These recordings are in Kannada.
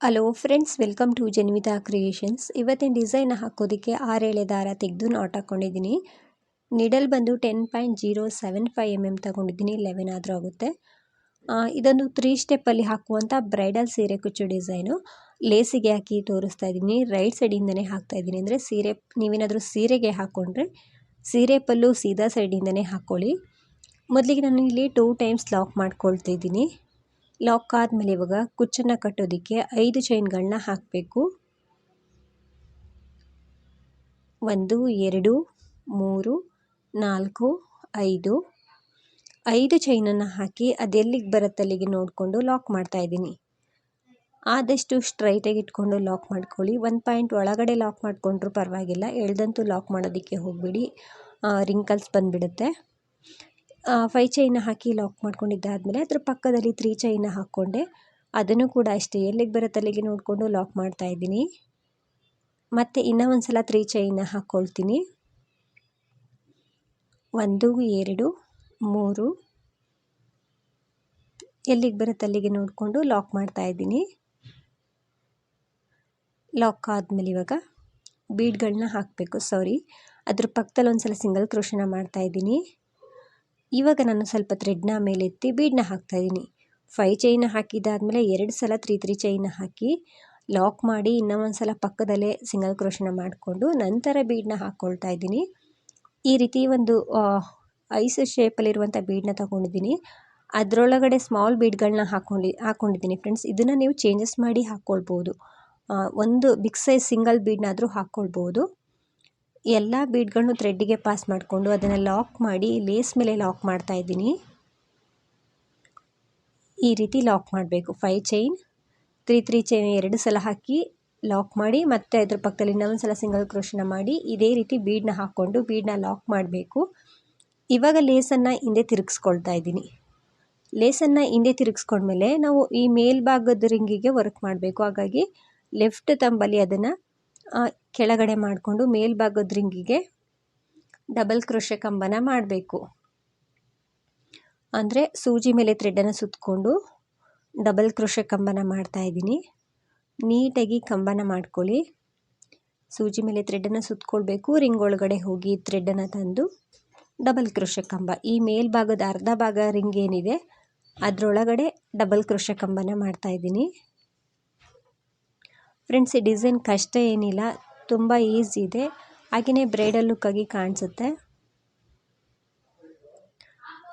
Hello friends welcome to Janvitha creations ಇವತ್ತಿನ ಡಿಸೈನ್ ಹಾಕೋದಕ್ಕೆ ಆರೇಳೆ ದಾರ ತೆಗೆದು ನಾಟ್ ಹಾಕ್ಕೊಂಡಿದ್ದೀನಿ ನಿಡಲ್ ಬಂದು ten point zero seven five M M ತಗೊಂಡಿದ್ದೀನಿ ಲೆವೆನ್ ಆದರೂ ಆಗುತ್ತೆ. ಇದೊಂದು ತ್ರೀ ಸ್ಟೆಪ್ಪಲ್ಲಿ ಹಾಕುವಂಥ ಬ್ರೈಡಲ್ ಸೀರೆ ಕುಚ್ಚು ಡಿಸೈನು ಲೇಸಿಗೆ ಹಾಕಿ ತೋರಿಸ್ತಾ ಇದ್ದೀನಿ ರೈಟ್ ಸೈಡಿಂದನೇ ಹಾಕ್ತಾ ಇದ್ದೀನಿ. ಅಂದರೆ ಸೀರೆ, ನೀವೇನಾದರೂ ಸೀರೆಗೆ ಹಾಕ್ಕೊಂಡ್ರೆ ಸೀರೆ ಪಲ್ಲು ಸೀದಾ ಸೈಡಿಂದನೇ ಹಾಕ್ಕೊಳ್ಳಿ ಮೊದಲಿಗೆ ನಾನು ಇಲ್ಲಿ ಟೂ ಟೈಮ್ಸ್ ಲಾಕ್ ಮಾಡ್ಕೊಳ್ತಾ ಇದ್ದೀನಿ. ಲಾಕ್ ಆದಮೇಲೆ ಇವಾಗ ಕುಚ್ಚನ್ನು ಕಟ್ಟೋದಕ್ಕೆ ಐದು ಚೈನ್ಗಳನ್ನ ಹಾಕಬೇಕು. ಒಂದು, ಎರಡು, ಮೂರು, ನಾಲ್ಕು, ಐದು. ಐದು ಚೈನನ್ನು ಹಾಕಿ ಅದೆಲ್ಲಿಗೆ ಬರುತ್ತಲ್ಲಿಗೆ ನೋಡಿಕೊಂಡು ಲಾಕ್ ಮಾಡ್ತಾ ಇದ್ದೀನಿ. ಆದಷ್ಟು ಸ್ಟ್ರೈಟಾಗಿ ಇಟ್ಕೊಂಡು ಲಾಕ್ ಮಾಡ್ಕೊಳ್ಳಿ. ಒಂದು ಪಾಯಿಂಟ್ ಒಳಗಡೆ ಲಾಕ್ ಮಾಡಿಕೊಂಡ್ರೂ ಪರವಾಗಿಲ್ಲ. ಎಳ್ದಂತೂ ಲಾಕ್ ಮಾಡೋದಕ್ಕೆ ಹೋಗಬೇಡಿ. ರಿಂಕಲ್ಸ್ ಬಂದುಬಿಡುತ್ತೆ. ಫೈ ಚೈನ ಹಾಕಿ ಲಾಕ್ ಮಾಡ್ಕೊಂಡಿದ್ದಾದಮೇಲೆ ಅದ್ರ ಪಕ್ಕದಲ್ಲಿ ತ್ರೀ ಚೈನ ಹಾಕ್ಕೊಂಡೆ. ಅದನ್ನು ಕೂಡ ಅಷ್ಟೇ, ಎಲ್ಲಿಗೆ ಬರುತ್ತೆ ಅಲ್ಲಿಗೆ ನೋಡಿಕೊಂಡು ಲಾಕ್ ಮಾಡ್ತಾ ಇದ್ದೀನಿ. ಮತ್ತು ಇನ್ನೂ ಒಂದು ಸಲ ತ್ರೀ ಚೈನ ಹಾಕ್ಕೊಳ್ತೀನಿ ಒಂದು, ಎರಡು, ಮೂರು. ಎಲ್ಲಿಗೆ ಬರುತ್ತೆ ಅಲ್ಲಿಗೆ ನೋಡಿಕೊಂಡು ಲಾಕ್ ಮಾಡ್ತಾ ಇದ್ದೀನಿ. ಲಾಕ್ ಆದಮೇಲೆ ಇವಾಗ ಬೀಡ್ಗಳನ್ನ ಹಾಕಬೇಕು ಸಾರಿ ಅದ್ರ ಪಕ್ಕದಲ್ಲಿ ಒಂದು ಸಲ ಸಿಂಗಲ್ ಕ್ರೋಷನ ಮಾಡ್ತಾ ಇದ್ದೀನಿ. ಇವಾಗ ನಾನು ಸ್ವಲ್ಪ ಥ್ರೆಡ್ನ ಮೇಲೆತ್ತಿ ಬೀಡನ್ನ ಹಾಕ್ತಾಯಿದ್ದೀನಿ ಫೈ ಚೈನ ಹಾಕಿದ್ದಾದಮೇಲೆ ಎರಡು ಸಲ ತ್ರೀ ತ್ರೀ ಚೈನ ಹಾಕಿ ಲಾಕ್ ಮಾಡಿ ಇನ್ನೂ ಒಂದು ಸಲ ಪಕ್ಕದಲ್ಲೇ ಸಿಂಗಲ್ ಕ್ರೋಶನ ಮಾಡಿಕೊಂಡು ನಂತರ ಬೀಡನ್ನ ಹಾಕ್ಕೊಳ್ತಾ ಇದ್ದೀನಿ. ಈ ರೀತಿ ಒಂದು ಐಸ್ ಶೇಪಲ್ಲಿರುವಂಥ ಬೀಡನ್ನ ತೊಗೊಂಡಿದ್ದೀನಿ. ಅದರೊಳಗಡೆ ಸ್ಮಾಲ್ ಬೀಡ್ಗಳನ್ನ ಹಾಕ್ಕೊಂಡು ಹಾಕ್ಕೊಂಡಿದ್ದೀನಿ ಫ್ರೆಂಡ್ಸ್ ಇದನ್ನು ನೀವು ಚೇಂಜಸ್ ಮಾಡಿ ಹಾಕ್ಕೊಳ್ಬೋದು ಒಂದು ಬಿಗ್ ಸೈಜ್ ಸಿಂಗಲ್ ಬೀಡ್ನಾದರೂ ಹಾಕ್ಕೊಳ್ಬೋದು ಎಲ್ಲ ಬೀಡ್ಗಳನ್ನು ಥ್ರೆಡ್ಡಿಗೆ ಪಾಸ್ ಮಾಡಿಕೊಂಡು ಅದನ್ನು ಲಾಕ್ ಮಾಡಿ ಲೇಸ್ ಮೇಲೆ ಲಾಕ್ ಮಾಡ್ತಾ ಇದ್ದೀನಿ. ಈ ರೀತಿ ಲಾಕ್ ಮಾಡಬೇಕು. Five chain three three chain ಎರಡು ಸಲ ಹಾಕಿ ಲಾಕ್ ಮಾಡಿ ಮತ್ತೆ ಅದ್ರ ಪಕ್ಕದಲ್ಲಿ ಇನ್ನೊಂದು ಸಲ ಸಿಂಗಲ್ ಕ್ರೋಶನ ಮಾಡಿ ಇದೇ ರೀತಿ ಬೀಡನ್ನ ಹಾಕ್ಕೊಂಡು ಬೀಡನ್ನ ಲಾಕ್ ಮಾಡಬೇಕು. ಇವಾಗ ಲೇಸನ್ನು ಹಿಂದೆ ತಿರುಗಿಸ್ಕೊಳ್ತಾ ಇದ್ದೀನಿ. ಲೇಸನ್ನು ಹಿಂದೆ ತಿರುಗಿಸ್ಕೊಂಡ್ಮೇಲೆ ನಾವು ಈ ಮೇಲ್ಭಾಗದ ರಿಂಗಿಗೆ ವರ್ಕ್ ಮಾಡಬೇಕು. ಹಾಗಾಗಿ ಲೆಫ್ಟ್ ತಂಬಲ್ಲಿ ಅದನ್ನು ಕೆಳಗಡೆ ಮಾಡಿಕೊಂಡು ಮೇಲ್ಭಾಗದ ರಿಂಗಿಗೆ ಡಬಲ್ ಕ್ರೋಶೆ ಕಂಬನ ಮಾಡಬೇಕು. ಅಂದರೆ ಸೂಜಿ ಮೇಲೆ ಥ್ರೆಡನ್ನು ಸುತ್ತಕೊಂಡು ಡಬಲ್ ಕ್ರೋಶೆ ಕಂಬನ ಮಾಡ್ತಾ ಇದ್ದೀನಿ. ನೀಟಾಗಿ ಕಂಬನ ಮಾಡ್ಕೊಳ್ಳಿ. ಸೂಜಿ ಮೇಲೆ ಥ್ರೆಡನ್ನು ಸುತ್ತಕೊಳ್ಬೇಕು ರಿಂಗ್ ಒಳಗಡೆ ಹೋಗಿ ಥ್ರೆಡನ್ನು ತಂದು ಡಬಲ್ ಕ್ರೋಶೆ ಕಂಬ. ಈ ಮೇಲ್ಭಾಗದ ಅರ್ಧ ಭಾಗ ರಿಂಗ್ ಏನಿದೆ, ಅದರೊಳಗಡೆ ಡಬಲ್ ಕ್ರೋಶೆ ಕಂಬನ ಮಾಡ್ತಾ ಇದ್ದೀನಿ. ಫ್ರೆಂಡ್ಸ್, ಈ ಡಿಸೈನ್ ಕಷ್ಟ ಏನಿಲ್ಲ, ತುಂಬ ಈಸಿ ಇದೆ. ಹಾಗೆಯೇ ಬ್ರೈಡಲ್ ಲುಕ್ಕಾಗಿ ಕಾಣಿಸುತ್ತೆ.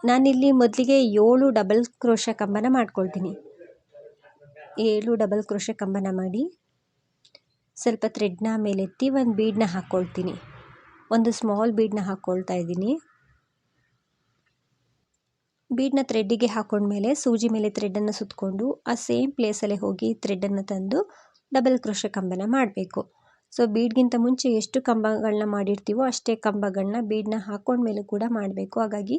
ನಾನಿಲ್ಲಿ ಮೊದಲಿಗೆ ಏಳು ಡಬಲ್ ಕ್ರೋಶ ಕಂಬನ ಮಾಡ್ಕೊಳ್ತೀನಿ. ಏಳು ಡಬಲ್ ಕ್ರೋಶ ಕಂಬನ ಮಾಡಿ ಸ್ವಲ್ಪ ಥ್ರೆಡ್ನ ಮೇಲೆತ್ತಿ ಒಂದು ಬೀಡನ್ನ ಹಾಕ್ಕೊಳ್ತೀನಿ ಒಂದು ಸ್ಮಾಲ್ ಬೀಡನ್ನ ಹಾಕ್ಕೊಳ್ತಾ ಇದ್ದೀನಿ. ಬೀಡನ್ನ ಥ್ರೆಡ್ಡಿಗೆ ಹಾಕೊಂಡ್ಮೇಲೆ ಸೂಜಿ ಮೇಲೆ ಥ್ರೆಡನ್ನು ಸುತ್ತಕೊಂಡು ಆ ಸೇಮ್ ಪ್ಲೇಸಲ್ಲೇ ಹೋಗಿ ಥ್ರೆಡ್ಡನ್ನು ತಂದು ಡಬಲ್ ಕ್ರೋಶ ಕಂಬನ ಮಾಡಬೇಕು. ಸೊ, ಬೀಡ್ಗಿಂತ ಮುಂಚೆ ಎಷ್ಟು ಕಂಬಗಳನ್ನ ಮಾಡಿರ್ತೀವೋ ಅಷ್ಟೇ ಕಂಬಗಳನ್ನ ಬೀಡ್ನ ಹಾಕೊಂಡ್ಮೇಲೆ ಕೂಡ ಮಾಡಬೇಕು. ಹಾಗಾಗಿ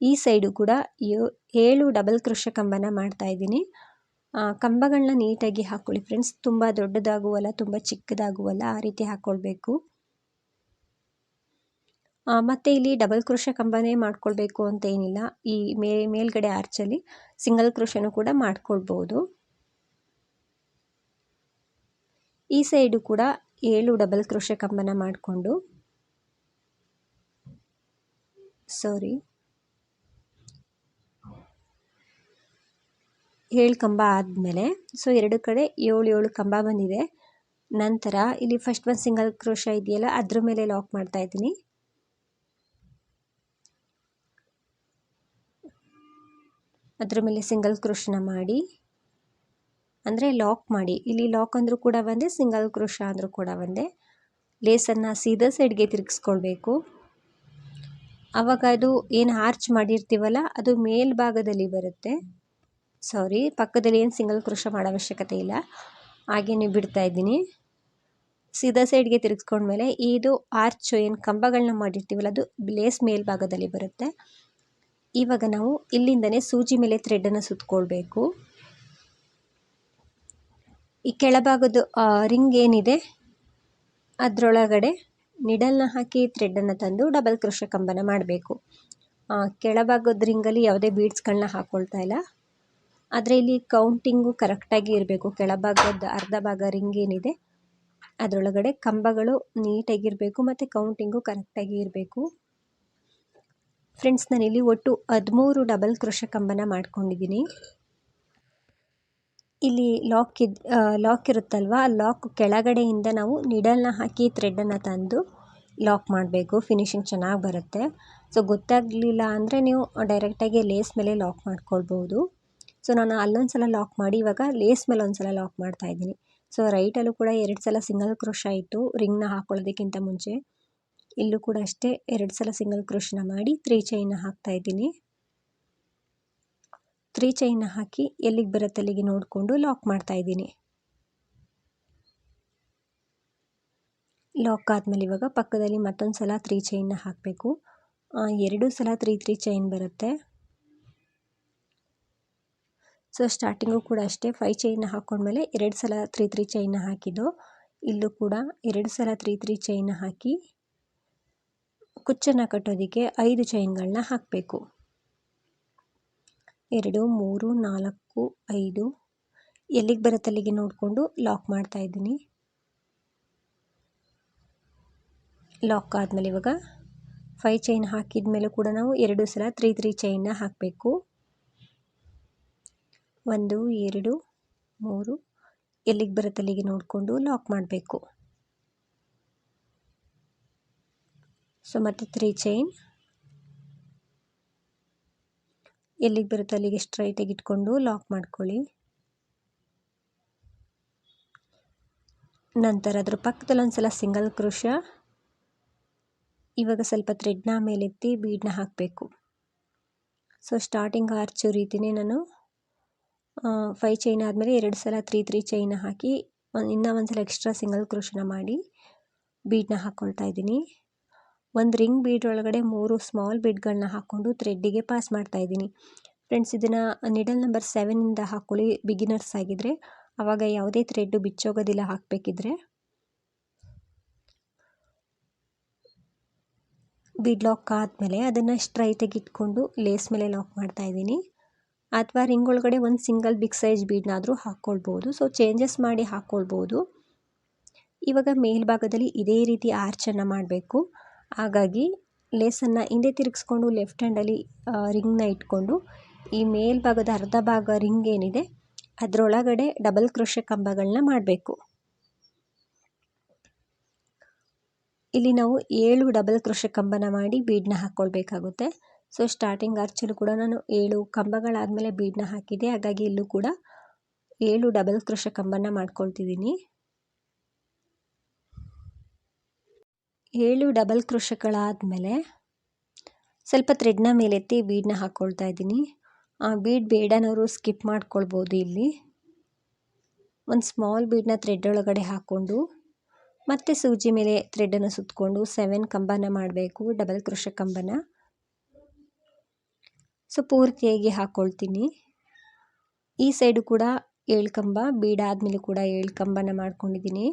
ಈ ಸೈಡು ಕೂಡ ಏಳು ಡಬಲ್ ಕ್ರೋಶ ಕಂಬನ ಮಾಡ್ತಾ ಇದ್ದೀನಿ. ಕಂಬಗಳನ್ನ ನೀಟಾಗಿ ಹಾಕ್ಕೊಳ್ಳಿ ಫ್ರೆಂಡ್ಸ್. ತುಂಬ ದೊಡ್ಡದಾಗುವಲ್ಲ, ತುಂಬ ಚಿಕ್ಕದಾಗುವಲ್ಲ, ಆ ರೀತಿ ಹಾಕ್ಕೊಳ್ಬೇಕು ಮತ್ತು ಇಲ್ಲಿ ಡಬಲ್ ಕ್ರೋಶ ಕಂಬನೇ ಮಾಡ್ಕೊಳ್ಬೇಕು ಅಂತ ಏನಿಲ್ಲ. ಈ ಮೇ, ಮೇಲ್ಗಡೆ ಆರ್ಚಲ್ಲಿ ಸಿಂಗಲ್ ಕ್ರೋಶನೂ ಕೂಡ ಮಾಡ್ಕೊಳ್ಬೋದು. ಈ ಸೈಡು ಕೂಡ ಏಳು ಡಬಲ್ ಕ್ರೋಶೆ ಕಂಬನ ಮಾಡಿಕೊಂಡು. ಸಾರಿ ಏಳು ಕಂಬ ಆದಮೇಲೆ ಸೊ ಎರಡು ಕಡೆ ಏಳು ಏಳು ಕಂಬ ಬಂದಿದೆ. ನಂತರ ಇಲ್ಲಿ ಫಸ್ಟ್ ಒಂದು ಸಿಂಗಲ್ ಕ್ರೋಶ ಇದೆಯಲ್ಲ, ಅದ್ರ ಮೇಲೆ ಲಾಕ್ ಮಾಡ್ತಾ ಇದ್ದೀನಿ. ಅದ್ರ ಮೇಲೆ ಸಿಂಗಲ್ ಕ್ರೋಶನ ಮಾಡಿ. ಅಂದರೆ ಲಾಕ್ ಮಾಡಿ. ಇಲ್ಲಿ ಲಾಕ್ ಅಂದರೂ ಕೂಡ ಒಂದೇ ಸಿಂಗಲ್ ಕ್ರೋಶ ಅಂದರೂ ಕೂಡ ಒಂದೇ ಲೇಸನ್ನು ಸೀದಾ ಸೈಡ್ಗೆ ತಿರುಗಿಸ್ಕೊಳ್ಬೇಕು. ಆವಾಗ ಅದು ಏನು ಆರ್ಚ್ ಮಾಡಿರ್ತೀವಲ್ಲ, ಅದು ಮೇಲ್ಭಾಗದಲ್ಲಿ ಬರುತ್ತೆ. ಸಾರಿ ಪಕ್ಕದಲ್ಲಿ ಏನು ಸಿಂಗಲ್ ಕ್ರೋಶ ಮಾಡೋ ಅವಶ್ಯಕತೆ ಇಲ್ಲ. ಹಾಗೇನೆ ಬಿಡ್ತಾ ಇದ್ದೀನಿ. ಸೀದಾ ಸೈಡ್ಗೆ ತಿರುಗಿಸ್ಕೊಂಡ್ಮೇಲೆ ಇದು ಆರ್ಚ್ ಏನು ಕಂಬಗಳನ್ನ ಮಾಡಿರ್ತೀವಲ್ಲ, ಅದು ಲೇಸ್ ಮೇಲ್ಭಾಗದಲ್ಲಿ ಬರುತ್ತೆ. ಇವಾಗ ನಾವು ಇಲ್ಲಿಂದನೇ ಸೂಜಿ ಮೇಲೆ ಥ್ರೆಡ್ಡನ್ನು ಸುತ್ತಕೊಳ್ಬೇಕು ಈ ಕೆಳಭಾಗದ ರಿಂಗ್ ಏನಿದೆ, ಅದರೊಳಗಡೆ ನಿಡಲ್ನ ಹಾಕಿ ಥ್ರೆಡನ್ನು ತಂದು ಡಬಲ್ ಕ್ರೋಶ ಕಂಬನ ಮಾಡಬೇಕು. ಕೆಳಭಾಗದ ರಿಂಗಲ್ಲಿ ಯಾವುದೇ ಬೀಡ್ಸ್ಗಳನ್ನ ಹಾಕ್ಕೊಳ್ತಾ ಇಲ್ಲ. ಆದರೆ ಇಲ್ಲಿ ಕೌಂಟಿಂಗು ಕರೆಕ್ಟಾಗಿ ಇರಬೇಕು. ಕೆಳಭಾಗದ ಅರ್ಧ ಭಾಗ ರಿಂಗ್ ಏನಿದೆ, ಅದರೊಳಗಡೆ ಕಂಬಗಳು ನೀಟಾಗಿರಬೇಕು ಮತ್ತು ಕೌಂಟಿಂಗು ಕರೆಕ್ಟಾಗಿ ಇರಬೇಕು. ಫ್ರೆಂಡ್ಸ್ ನಾನಿಲ್ಲಿ ಒಟ್ಟು ಹದಿಮೂರು ಡಬಲ್ ಕ್ರೋಶ ಕಂಬನ ಮಾಡ್ಕೊಂಡಿದ್ದೀನಿ ಇಲ್ಲಿ ಲಾಕ್ ಇದ್ ಲಾಕ್ ಇರುತ್ತಲ್ವ? ಆ ಲಾಕ್ ಕೆಳಗಡೆಯಿಂದ ನಾವು ನಿಡಲ್ನ ಹಾಕಿ ಥ್ರೆಡ್ಡನ್ನು ತಂದು ಲಾಕ್ ಮಾಡಬೇಕು. ಫಿನಿಶಿಂಗ್ ಚೆನ್ನಾಗಿ ಬರುತ್ತೆ. ಸೊ ಗೊತ್ತಾಗಲಿಲ್ಲ ಅಂದರೆ ನೀವು ಡೈರೆಕ್ಟಾಗಿ ಲೇಸ್ ಮೇಲೆ ಲಾಕ್ ಮಾಡ್ಕೊಳ್ಬೋದು. ಸೊ ನಾನು ಅಲ್ಲೊಂದು ಸಲ ಲಾಕ್ ಮಾಡಿ, ಇವಾಗ ಲೇಸ್ ಮೇಲೆ ಒಂದು ಸಲ ಲಾಕ್ ಮಾಡ್ತಾ ಇದ್ದೀನಿ. ಸೊ ರೈಟಲ್ಲೂ ಕೂಡ ಎರಡು ಸಲ ಸಿಂಗಲ್ ಕ್ರೋಶ ಆಯಿತು. ರಿಂಗ್ನ ಹಾಕ್ಕೊಳ್ಳೋದಕ್ಕಿಂತ ಮುಂಚೆ. ಇಲ್ಲೂ ಕೂಡ ಅಷ್ಟೇ ಎರಡು ಸಲ ಸಿಂಗಲ್ ಕ್ರೋಶನ ಮಾಡಿ ತ್ರೀ ಚೈನ್ನ ಹಾಕ್ತಾ ಇದ್ದೀನಿ. ತ್ರೀ ಚೈನ್ನ ಹಾಕಿ ಎಲ್ಲಿಗೆ ಬರುತ್ತೆ ಅಲ್ಲಿಗೆ ನೋಡಿಕೊಂಡು ಲಾಕ್ ಮಾಡ್ತಾ ಇದ್ದೀನಿ. ಲಾಕ್ ಆದಮೇಲೆ ಇವಾಗ ಪಕ್ಕದಲ್ಲಿ ಮತ್ತೊಂದು ಸಲ ತ್ರೀ ಚೈನ್ನ ಹಾಕಬೇಕು. ಎರಡು ಸಲ ತ್ರೀ ತ್ರೀ ಚೈನ್ ಬರುತ್ತೆ. ಸೊ, ಸ್ಟಾರ್ಟಿಂಗು ಕೂಡ ಅಷ್ಟೇ. ಫೈವ್ ಚೈನ್ನ ಹಾಕ್ಕೊಂಡ್ಮೇಲೆ ಎರಡು ಸಲ ತ್ರೀ ತ್ರೀ ಚೈನ್ನ ಹಾಕಿದ್ದು. ಇಲ್ಲೂ ಕೂಡ ಎರಡು ಸಲ ತ್ರೀ ತ್ರೀ ಚೈನ್ನ ಹಾಕಿ ಕುಚ್ಚನ್ನು ಕಟ್ಟೋದಕ್ಕೆ ಐದು ಚೈನ್ಗಳನ್ನ ಹಾಕಬೇಕು. ಎರಡು, ಮೂರು, ನಾಲ್ಕು, ಐದು. ಎಲ್ಲಿಗೆ ಬರುತ್ತೆ ಅಲ್ಲಿಗೆ ನೋಡಿಕೊಂಡು ಲಾಕ್ ಮಾಡ್ತಾ ಇದ್ದೀನಿ. ಲಾಕ್ ಆದಮೇಲೆ ಇವಾಗ ಫೈ ಚೈನ್ ಹಾಕಿದ ಮೇಲೆ ಕೂಡ ನಾವು ಎರಡು ಸಲ ತ್ರೀ ತ್ರೀ ಚೈನ್ನ ಹಾಕಬೇಕು. ಒಂದು, ಎರಡು, ಮೂರು. ಎಲ್ಲಿಗೆ ಬರುತ್ತೆ ಅಲ್ಲಿಗೆ ನೋಡಿಕೊಂಡು ಲಾಕ್ ಮಾಡಬೇಕು. ಸೊ, ಮತ್ತು ತ್ರೀ ಚೈನ್ ಎಲ್ಲಿಗೆ ಬರುತ್ತೆ ಅಲ್ಲಿಗೆ ಸ್ಟ್ರೈಟಾಗಿ ಇಟ್ಕೊಂಡು ಲಾಕ್ ಮಾಡ್ಕೊಳ್ಳಿ. ನಂತರ ಅದ್ರ ಪಕ್ಕದಲ್ಲಿ ಒಂದು ಸಲ ಸಿಂಗಲ್ ಕ್ರೋಶ ಇವಾಗ ಸ್ವಲ್ಪ ಥ್ರೆಡ್ನ ಮೇಲೆತ್ತಿ ಬೀಡನ್ನ ಹಾಕಬೇಕು. ಸೊ ಸ್ಟಾರ್ಟಿಂಗ್ ಆರ್ಚು ರೀತಿಯೇ ನಾನು ಫೈ ಚೈನ್ ಆದಮೇಲೆ ಎರಡು ಸಲ ತ್ರೀ ತ್ರೀ ಚೈನ ಹಾಕಿ ಇನ್ನೂ ಒಂದು ಸಲ ಎಕ್ಸ್ಟ್ರಾ ಸಿಂಗಲ್ ಕ್ರೋಶನ ಮಾಡಿ ಬೀಡನ್ನ ಹಾಕ್ಕೊಳ್ತಾ ಇದ್ದೀನಿ. ಒಂದು ರಿಂಗ್ ಬೀಡ್ ಒಳಗಡೆ ಮೂರು ಸ್ಮಾಲ್ ಬೀಡ್ಗಳನ್ನ ಹಾಕ್ಕೊಂಡು ಥ್ರೆಡ್ಡಿಗೆ ಪಾಸ್ ಮಾಡ್ತಾ ಇದ್ದೀನಿ. ಫ್ರೆಂಡ್ಸ್, ಇದನ್ನು ನಿಡಲ್ ನಂಬರ್ ಸೆವೆನಿಂದ ಹಾಕ್ಕೊಳ್ಳಿ ಬಿಗಿನರ್ಸ್ ಆಗಿದ್ದರೆ ಆವಾಗ ಯಾವುದೇ ಥ್ರೆಡ್ಡು ಬಿಚ್ಚೋಗೋದಿಲ್ಲ ಹಾಕಬೇಕಿದ್ರೆ. ಬೀಡ್ ಲಾಕ್ ಆದಮೇಲೆ ಅದನ್ನು ಸ್ಟ್ರೈಟಾಗಿ ಇಟ್ಕೊಂಡು ಲೇಸ್ ಮೇಲೆ ಲಾಕ್ ಮಾಡ್ತಾ ಇದ್ದೀನಿ. ಅಥವಾ ರಿಂಗ್ ಒಳಗಡೆ ಒಂದು ಸಿಂಗಲ್ ಬಿಗ್ ಸೈಜ್ ಬೀಡ್ನಾದರೂ ಹಾಕ್ಕೊಳ್ಬೋದು ಸೊ ಚೇಂಜಸ್ ಮಾಡಿ ಹಾಕ್ಕೊಳ್ಬೋದು ಇವಾಗ ಮೇಲ್ಭಾಗದಲ್ಲಿ ಇದೇ ರೀತಿ ಆರ್ಚನ್ನು ಮಾಡಬೇಕು. ಹಾಗಾಗಿ ಲೇಸನ್ನು ಹಿಂದೆ ತಿರುಗಿಸ್ಕೊಂಡು ಲೆಫ್ಟ್ ಹ್ಯಾಂಡಲ್ಲಿ ರಿಂಗ್ನ ಇಟ್ಕೊಂಡು ಈ ಮೇಲ್ಭಾಗದ ಅರ್ಧ ಭಾಗ ರಿಂಗ್ ಏನಿದೆ, ಅದರೊಳಗಡೆ ಡಬಲ್ ಕ್ರೋಶೆ ಕಂಬಗಳನ್ನ ಮಾಡಬೇಕು. ಇಲ್ಲಿ ನಾವು ಏಳು ಡಬಲ್ ಕ್ರೋಶೆ ಕಂಬನ ಮಾಡಿ ಬೀಡ್ನ ಹಾಕ್ಕೊಳ್ಬೇಕಾಗುತ್ತೆ. ಸೊ, ಸ್ಟಾರ್ಟಿಂಗ್ ಆರ್ಚಲ್ಲೂ ಕೂಡ ನಾನು ಏಳು ಕಂಬಗಳಾದಮೇಲೆ ಬೀಡ್ನ ಹಾಕಿದೆ ಹಾಗಾಗಿ ಇಲ್ಲೂ ಕೂಡ ಏಳು ಡಬಲ್ ಕ್ರೋಶೆ ಕಂಬನ ಮಾಡ್ಕೊಳ್ತಿದ್ದೀನಿ. ಏಳು ಡಬಲ್ ಕ್ರೋಶಗಳಾದಮೇಲೆ ಸ್ವಲ್ಪ ಥ್ರೆಡ್ನ ಮೇಲೆತ್ತಿ ಬೀಡನ್ನ ಹಾಕ್ಕೊಳ್ತಾ ಇದ್ದೀನಿ. ಆ ಬೀಡ್ ಬೇಡನವರು ಸ್ಕಿಪ್ ಮಾಡ್ಕೊಳ್ಬೋದು ಇಲ್ಲಿ. ಒಂದು ಸ್ಮಾಲ್ ಬೀಡನ್ನ ಥ್ರೆಡ್ ಒಳಗಡೆ ಹಾಕ್ಕೊಂಡು, ಮತ್ತೆ ಸೂಜಿ ಮೇಲೆ ಥ್ರೆಡನ್ನು ಸುತ್ತಕೊಂಡು ಸೆವೆನ್ ಕಂಬನ ಮಾಡಬೇಕು, ಡಬಲ್ ಕ್ರೋಶ ಕಂಬನ. ಸೊ, ಪೂರ್ತಿಯಾಗಿ ಹಾಕ್ಕೊಳ್ತೀನಿ ಈ ಸೈಡು ಕೂಡ ಏಳು ಕಂಬ, ಬೀಡಾದ್ಮೇಲೆ ಕೂಡ ಏಳು ಕಂಬನ ಮಾಡ್ಕೊಂಡಿದ್ದೀನಿ.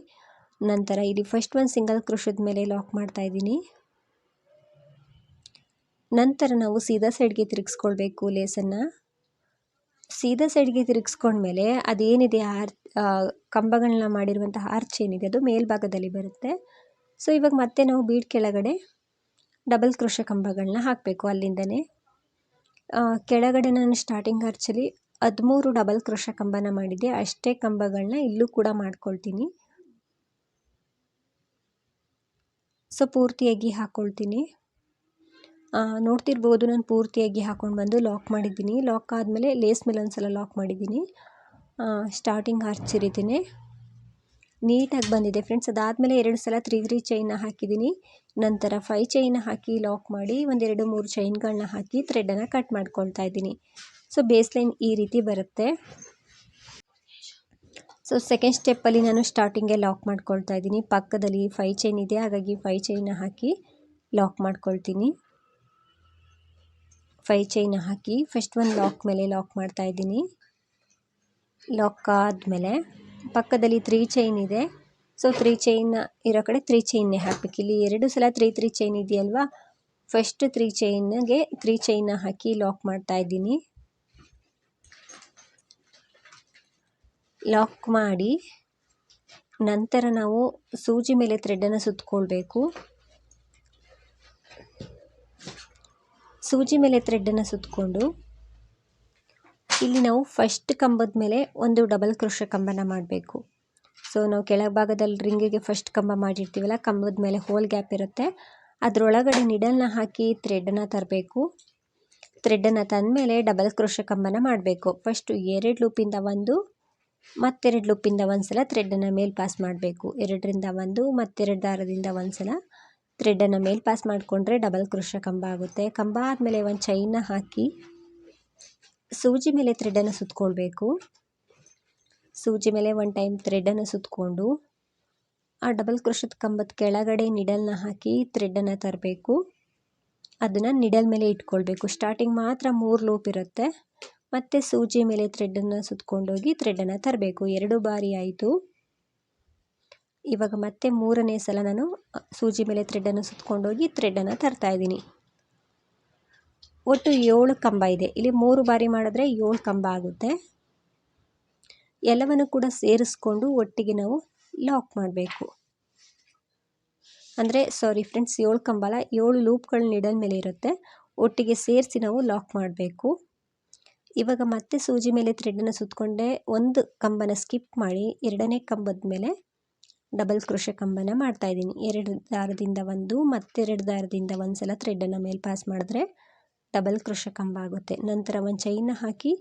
ನಂತರ ಇಲ್ಲಿ ಫಸ್ಟ್ ಒಂದು ಸಿಂಗಲ್ ಕ್ರೋಶದ ಮೇಲೆ ಲಾಕ್ ಮಾಡ್ತಾ ಇದ್ದೀನಿ. ನಂತರ ನಾವು ಸೀದಾ ಸೈಡ್ಗೆ ತಿರುಗಿಸ್ಕೊಳ್ಬೇಕು ಲೇಸನ್ನು ಸೀದಾ ಸೈಡ್ಗೆ ತಿರುಗಿಸ್ಕೊಂಡ್ಮೇಲೆ ಅದೇನಿದೆ ಆರ್ ಕಂಬಗಳನ್ನ ಮಾಡಿರುವಂಥ ಆರ್ಚ್ ಏನಿದೆ ಅದು ಮೇಲ್ಭಾಗದಲ್ಲಿ ಬರುತ್ತೆ. ಸೊ ಇವಾಗ ಮತ್ತೆ ನಾವು ಬೀಡ್ ಕೆಳಗಡೆ ಡಬಲ್ ಕ್ರೋಶ ಕಂಬಗಳನ್ನ ಹಾಕಬೇಕು ಅಲ್ಲಿಂದನೇ. ಕೆಳಗಡೆ ನಾನು ಸ್ಟಾರ್ಟಿಂಗ್ ಆರ್ಚಲ್ಲಿ ಹದಿಮೂರು ಡಬಲ್ ಕ್ರೋಶ ಕಂಬನ ಮಾಡಿದ್ದೆ. ಅಷ್ಟೇ ಕಂಬಗಳನ್ನ ಇಲ್ಲೂ ಕೂಡ ಮಾಡ್ಕೊಳ್ತೀನಿ. ಸೊ ಪೂರ್ತಿಯಾಗಿ ಹಾಕ್ಕೊಳ್ತೀನಿ ನೋಡ್ತಿರ್ಬೋದು ನಾನು ಪೂರ್ತಿಯಾಗಿ ಹಾಕ್ಕೊಂಡು ಬಂದು ಲಾಕ್ ಮಾಡಿದ್ದೀನಿ. ಲಾಕ್ ಆದಮೇಲೆ ಲೇಸ್ ಮೇಲೆ ಒಂದು ಸಲ ಲಾಕ್ ಮಾಡಿದ್ದೀನಿ. ಸ್ಟಾರ್ಟಿಂಗ್ ಹರ್ಚಿರಿದ್ದೀನಿ ನೀಟಾಗಿ ಬಂದಿದೆ ಫ್ರೆಂಡ್ಸ್. ಅದಾದಮೇಲೆ ಎರಡು ಸಲ ತ್ರೀ ತ್ರೀ ಚೈನ ಹಾಕಿದ್ದೀನಿ. ನಂತರ ಫೈ ಚೈನ್ ಹಾಕಿ ಲಾಕ್ ಮಾಡಿ ಒಂದೆರಡು ಮೂರು ಚೈನ್ಗಳನ್ನ ಹಾಕಿ ಥ್ರೆಡನ್ನು ಕಟ್ ಮಾಡ್ಕೊಳ್ತಾ ಇದ್ದೀನಿ. ಸೊ ಬೇಸ್ ಲೈನ್ ಈ ರೀತಿ ಬರುತ್ತೆ. ಸೊ ಸೆಕೆಂಡ್ ಸ್ಟೆಪ್ಪಲ್ಲಿ ನಾನು ಸ್ಟಾರ್ಟಿಂಗೇ ಲಾಕ್ ಮಾಡ್ಕೊಳ್ತಾ ಇದ್ದೀನಿ. ಪಕ್ಕದಲ್ಲಿ ಫೈ ಚೈನ್ ಇದೆ, ಹಾಗಾಗಿ ಫೈ ಚೈನ ಹಾಕಿ ಲಾಕ್ ಮಾಡ್ಕೊಳ್ತೀನಿ. ಫೈ ಚೈನ ಹಾಕಿ ಫಸ್ಟ್ ಒಂದು ಲಾಕ್ ಮೇಲೆ ಲಾಕ್ ಮಾಡ್ತಾ ಇದ್ದೀನಿ. ಲಾಕ್ ಆದಮೇಲೆ ಪಕ್ಕದಲ್ಲಿ ತ್ರೀ ಚೈನ್ ಇದೆ. ಸೊ ತ್ರೀ ಚೈನ್ ಇರೋ ಕಡೆ ತ್ರೀ ಚೈನ್ನೇ ಹಾಕಬೇಕು. ಇಲ್ಲಿ ಎರಡು ಸಲ ತ್ರೀ ತ್ರೀ ಚೈನ್ ಇದೆಯಲ್ವಾ? ಫಸ್ಟ್ ತ್ರೀ ಚೈನ್ಗೆ ತ್ರೀ ಚೈನ ಹಾಕಿ ಲಾಕ್ ಮಾಡ್ತಾ ಇದ್ದೀನಿ. ಲಾಕ್ ಮಾಡಿ, ನಂತರ ನಾವು ಸೂಜಿ ಮೇಲೆ ಥ್ರೆಡನ್ನು ಸುತ್ತಕೊಳ್ಬೇಕು ಸೂಜಿ ಮೇಲೆ ಥ್ರೆಡನ್ನು ಸುತ್ತಕೊಂಡು ಇಲ್ಲಿ ನಾವು ಫಸ್ಟ್ ಕಂಬದ ಮೇಲೆ ಒಂದು ಡಬಲ್ ಕ್ರೋಶ ಕಂಬನ ಮಾಡಬೇಕು. ಸೊ ನಾವು ಕೆಳಭಾಗದಲ್ಲಿ ರಿಂಗಿಗೆ ಫಸ್ಟ್ ಕಂಬ ಮಾಡಿರ್ತೀವಲ್ಲ, ಕಂಬದ ಮೇಲೆ ಹೋಲ್ ಗ್ಯಾಪ್ ಇರುತ್ತೆ. ಅದರೊಳಗಡೆ ನಿಡಲ್ನ ಹಾಕಿ ಥ್ರೆಡ್ಡನ್ನು ತರಬೇಕು. ಥ್ರೆಡನ್ನು ತಂದಮೇಲೆ ಡಬಲ್ ಕ್ರೋಶ ಕಂಬನ ಮಾಡಬೇಕು. ಫಸ್ಟು ಎರಡು ಲೂಪಿಂದ ಒಂದು ಮತ್ತೆರಡು ಲೂಪಿಂದ ಒಂದು ಸಲ ಥ್ರೆಡ್ಡನ್ನು ಮೇಲೆ ಪಾಸ್ ಮಾಡಬೇಕು. ಎರಡರಿಂದ ಒಂದು, ಮತ್ತೆರಡು ದಾರದಿಂದ ಒಂದು ಸಲ ಥ್ರೆಡ್ಡನ್ನು ಮೇಲೆ ಪಾಸ್ ಮಾಡಿಕೊಂಡ್ರೆ ಡಬಲ್ ಕೃಷ ಕಂಬ ಆಗುತ್ತೆ. ಕಂಬ ಆದಮೇಲೆ ಒಂದು ಚೈನ್ನ ಹಾಕಿ ಸೂಜಿ ಮೇಲೆ ಥ್ರೆಡ್ಡನ್ನು ಸುತ್ತಕೊಳ್ಬೇಕು ಸೂಜಿ ಮೇಲೆ ಒನ್ ಟೈಮ್ ಥ್ರೆಡನ್ನು ಸುತ್ತಕೊಂಡು ಆ ಡಬಲ್ ಕೃಷದ ಕಂಬದ ಕೆಳಗಡೆ ನಿಡಲ್ನ ಹಾಕಿ ಥ್ರೆಡ್ಡನ್ನು ತರಬೇಕು. ಅದನ್ನು ನಿಡಲ್ ಮೇಲೆ ಇಟ್ಕೊಳ್ಬೇಕು. ಸ್ಟಾರ್ಟಿಂಗ್ ಮಾತ್ರ ಮೂರು ಲೂಪ್ ಇರುತ್ತೆ. ಮತ್ತು ಸೂಜಿ ಮೇಲೆ ಥ್ರೆಡನ್ನು ಸುತ್ಕೊಂಡೋಗಿ ಥ್ರೆಡ್ಡನ್ನು ತರಬೇಕು. ಎರಡು ಬಾರಿ ಆಯಿತು. ಇವಾಗ ಮತ್ತೆ ಮೂರನೇ ಸಲ ನಾನು ಸೂಜಿ ಮೇಲೆ ಥ್ರೆಡ್ಡನ್ನು ಸುತ್ಕೊಂಡೋಗಿ ಥ್ರೆಡ್ಡನ್ನು ತರ್ತಾ ಇದ್ದೀನಿ. ಒಟ್ಟು ಏಳು ಕಂಬ ಇದೆ. ಇಲ್ಲಿ ಮೂರು ಬಾರಿ ಮಾಡಿದ್ರೆ ಏಳು ಕಂಬ ಆಗುತ್ತೆ. ಎಲ್ಲವನ್ನು ಕೂಡ ಸೇರಿಸ್ಕೊಂಡು ಒಟ್ಟಿಗೆ ನಾವು ಲಾಕ್ ಮಾಡಬೇಕು. ಅಂದರೆ ಸಾರಿ ಫ್ರೆಂಡ್ಸ್ ಏಳು ಕಂಬ ಅಲ್ಲ, ಏಳು ಲೂಪ್ಗಳು ನಿಡಲ್ ಮೇಲೆ ಇರುತ್ತೆ. ಒಟ್ಟಿಗೆ ಸೇರಿಸಿ ನಾವು ಲಾಕ್ ಮಾಡಬೇಕು. ಇವಾಗ ಮತ್ತೆ ಸೂಜಿ ಮೇಲೆ ಥ್ರೆಡನ್ನು ಸುತ್ತಕೊಂಡೆ ಒಂದು ಕಂಬನ ಸ್ಕಿಪ್ ಮಾಡಿ ಎರಡನೇ ಕಂಬದ ಮೇಲೆ ಡಬಲ್ ಕ್ರೋಶ ಕಂಬನ ಮಾಡ್ತಾ ಇದ್ದೀನಿ. ಎರಡು ದಾರದಿಂದ ಒಂದು ಮತ್ತೆರಡು ದಾರದಿಂದ ಒಂದು ಸಲ ಥ್ರೆಡನ್ನು ಮೇಲೆ ಪಾಸ್ ಮಾಡಿದ್ರೆ ಡಬಲ್ ಕ್ರೋಶ ಕಂಬ ಆಗುತ್ತೆ. ನಂತರ ಒಂದು ಚೈನ ಹಾಕಿ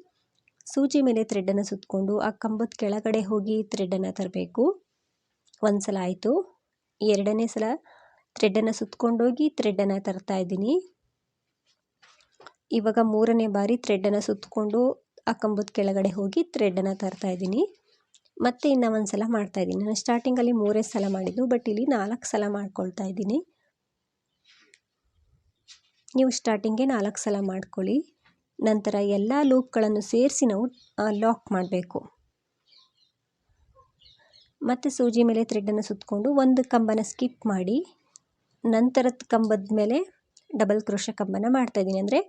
ಸೂಜಿ ಮೇಲೆ ಥ್ರೆಡ್ಡನ್ನು ಸುತ್ತಕೊಂಡು ಆ ಕಂಬದ ಕೆಳಗಡೆ ಹೋಗಿ ಥ್ರೆಡ್ಡನ್ನು ತರಬೇಕು. ಒಂದು ಸಲ ಆಯಿತು. ಎರಡನೇ ಸಲ ಥ್ರೆಡನ್ನು ಸುತ್ತಕೊಂಡೋಗಿ ಥ್ರೆಡನ್ನು ತರ್ತಾ ಇದ್ದೀನಿ. ಇವಾಗ ಮೂರನೇ ಬಾರಿ ಥ್ರೆಡ್ಡನ್ನು ಸುತ್ತಕೊಂಡು ಆ ಕಂಬದ ಕೆಳಗಡೆ ಹೋಗಿ ಥ್ರೆಡ್ಡನ್ನು ತರ್ತಾ ಇದ್ದೀನಿ. ಮತ್ತೆ ಇನ್ನು ಒಂದು ಸಲ ಮಾಡ್ತಾ ಇದ್ದೀನಿ. ನಾನು ಸ್ಟಾರ್ಟಿಂಗಲ್ಲಿ ಮೂರೇ ಸಲ ಮಾಡಿದ್ದು ಬಟ್ ಇಲ್ಲಿ ನಾಲ್ಕು ಸಲ ಮಾಡ್ಕೊಳ್ತಾ ಇದ್ದೀನಿ. ನೀವು ಸ್ಟಾರ್ಟಿಂಗೇ ನಾಲ್ಕು ಸಲ ಮಾಡ್ಕೊಳ್ಳಿ. ನಂತರ ಎಲ್ಲ ಲೂಪ್ಗಳನ್ನು ಸೇರಿಸಿ ನಾವು ಲಾಕ್ ಮಾಡಬೇಕು. ಮತ್ತು ಸೂಜಿ ಮೇಲೆ ಥ್ರೆಡ್ಡನ್ನು ಸುತ್ತಕೊಂಡು ಒಂದು ಕಂಬನ ಸ್ಕಿಪ್ ಮಾಡಿ, ನಂತರದ ಕಂಬದ ಮೇಲೆ ಡಬಲ್ ಕ್ರೋಶ ಕಂಬನ ಮಾಡ್ತಾಯಿದ್ದೀನಿ ಅಂದರೆ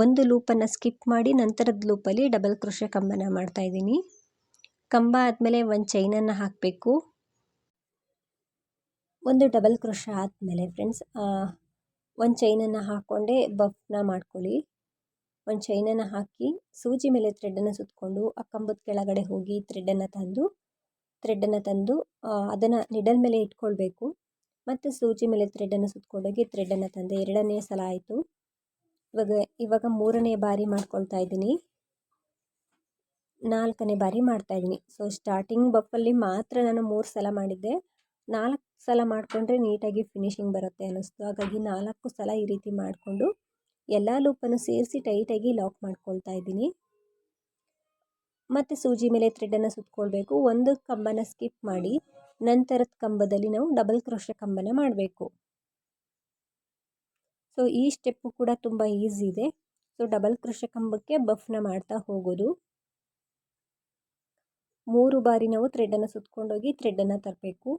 ಒಂದು ಲೂಪನ್ನು ಸ್ಕಿಪ್ ಮಾಡಿ ನಂತರದ ಲೂಪಲ್ಲಿ ಡಬಲ್ ಕ್ರೋಷೆ ಕಂಬನ ಮಾಡ್ತಾಯಿದ್ದೀನಿ ಕಂಬ ಆದಮೇಲೆ ಒಂದು ಚೈನನ್ನು ಹಾಕಬೇಕು. ಒಂದು ಡಬಲ್ ಕ್ರೋಶ ಆದಮೇಲೆ ಫ್ರೆಂಡ್ಸ್ ಒಂದು ಚೈನನ್ನು ಹಾಕ್ಕೊಂಡೆ ಬಫ್ನ ಮಾಡ್ಕೊಳ್ಳಿ. ಒಂದು ಚೈನನ್ನು ಹಾಕಿ ಸೂಜಿ ಮೇಲೆ ಥ್ರೆಡ್ಡನ್ನು ಸುತ್ತಕೊಂಡು ಆ ಕಂಬದ ಕೆಳಗಡೆ ಹೋಗಿ ಥ್ರೆಡ್ಡನ್ನು ತಂದು ಥ್ರೆಡ್ಡನ್ನು ತಂದು ಅದನ್ನು ನಿಡಲ್ ಮೇಲೆ ಇಟ್ಕೊಳ್ಬೇಕು. ಮತ್ತು ಸೂಜಿ ಮೇಲೆ ಥ್ರೆಡ್ಡನ್ನು ಸುತ್ತಕೊಂಡೋಗಿ ಥ್ರೆಡ್ಡನ್ನು ತಂದೆ ಎರಡನೇ ಸಲ ಆಯಿತು. ಇವಾಗ ಇವಾಗ ಮೂರನೇ ಬಾರಿ ಮಾಡ್ಕೊಳ್ತಾ ಇದ್ದೀನಿ. ನಾಲ್ಕನೇ ಬಾರಿ ಮಾಡ್ತಾ ಇದ್ದೀನಿ. ಸೊ ಸ್ಟಾರ್ಟಿಂಗ್ ಬಪ್ಪಲ್ಲಿ ಮಾತ್ರ ನಾನು ಮೂರು ಸಲ ಮಾಡಿದ್ದೆ. ನಾಲ್ಕು ಸಲ ಮಾಡಿಕೊಂಡ್ರೆ ನೀಟಾಗಿ ಫಿನಿಶಿಂಗ್ ಬರುತ್ತೆ ಅನ್ನಿಸ್ತು. ಹಾಗಾಗಿ ನಾಲ್ಕು ಸಲ ಈ ರೀತಿ ಮಾಡಿಕೊಂಡು ಎಲ್ಲ ಲೂಪನ್ನು ಸೇರಿಸಿ ಟೈಟಾಗಿ ಲಾಕ್ ಮಾಡ್ಕೊಳ್ತಾ ಇದ್ದೀನಿ. ಮತ್ತು ಸೂಜಿ ಮೇಲೆ ಥ್ರೆಡನ್ನು ಸುತ್ತಕೊಳ್ಬೇಕು ಒಂದು ಕಂಬನ ಸ್ಕಿಪ್ ಮಾಡಿ ನಂತರದ ಕಂಬದಲ್ಲಿ ನಾವು ಡಬಲ್ ಕ್ರೋಶ ಕಂಬನ ಮಾಡಬೇಕು. ಸೊ ಈ ಸ್ಟೆಪ್ಪು ಕೂಡ ತುಂಬ ಈಸಿ ಇದೆ. ಸೊ ಡಬಲ್ ಕೃಷಿ ಕಂಬಕ್ಕೆ ಬಫ್ನ ಮಾಡ್ತಾ ಹೋಗೋದು. ಮೂರು ಬಾರಿ ನಾವು ಥ್ರೆಡನ್ನು ಸುತ್ತಕೊಂಡೋಗಿ ಥ್ರೆಡನ್ನು ತರಬೇಕು.